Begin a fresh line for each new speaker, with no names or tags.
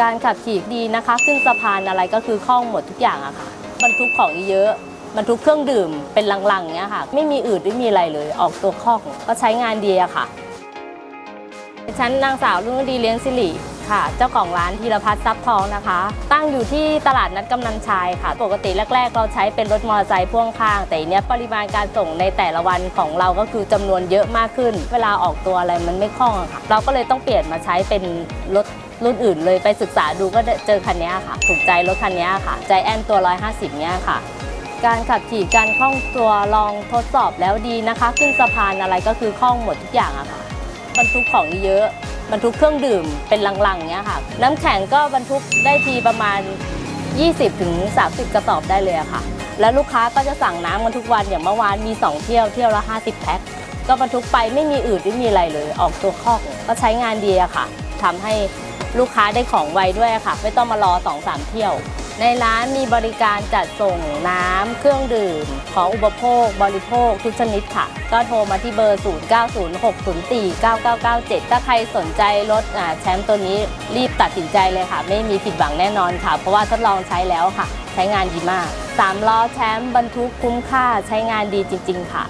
การขับขี่ดีนะคะ ขึ้นสะพานอะไรก็คือคล่องหมดทุกอย่างอะค่ะบรรทุกของเยอะบรรทุกเครื่องดื่มเป็นลังๆเนี้ยค่ะ ไม่มีอืดไม่มีอะไรเลย ออกตัวคล่องก็ใช้งานดีอะค่ะฉันนางสาวรุ่งดีเลี้ยงสิริค่ะ เจ้าของร้านธีรพัฒน์ทรัพย์ทองนะคะ ตั้งอยู่ที่ตลาดนัดกำนันชายค่ะ ปกติแรก ๆ เราใช้เป็นรถมอเตอร์ไซค์พ่วงข้าง แต่เนี้ยปริมาณการส่งในแต่ละวันของเราก็คือจำนวนเยอะมากขึ้น เวลาออกตัวอะไรมันไม่คล่องอะค่ะ เราก็เลยต้องเปลี่ยนมาใช้เป็นรถ รุ่นอื่นเลยไปศึกษาดูก็เจอคันนี้ค่ะ ถูกใจรถคันนี้ค่ะ ใจแอนตัว 150 เนี้ยค่ะ การขับขี่การคล่องตัวลองทดสอบแล้วดีนะคะ ขึ้นสะพานอะไรก็คือคล่องหมดทุกอย่างอะค่ะบรรทุกของเยอะบรรทุกเครื่องดื่มเป็นลังๆเนี้ยค่ะ น้ำแข็งก็บรรทุกได้ทีประมาณ 20-30ถึง30กระสอบได้เลยอะค่ะ แล้วลูกค้าก็จะสั่งน้ำกันทุกวันอย่างเมื่อวานมี 2 เที่ยวเที่ยวละ 50 แพ็คก็บรรทุกไปไม่มีอืดไม่มีอะไรเลย ออกตัวคองก็ใช้งานดีอะค่ะทำให้ ลูกค้าได้ของไวด้วยค่ะ ไม่ต้องมารอ2-3เที่ยว ในร้านมีบริการจัดส่งน้ำเครื่องดื่ม ของอุปโภค บริโภคทุกชนิดค่ะ ก็โทรมาที่เบอร์ 0906049997 ถ้าใครสนใจรถแชมป์ตัวนี้รีบตัดสินใจเลยค่ะ ไม่มีผิดหวังแน่นอนค่ะ เพราะว่าทดลองใช้แล้วค่ะ ใช้งานดีมาก3ล้อแชมป์บรรทุกคุ้มค่าใช้งานดีจริง ๆ ค่ะ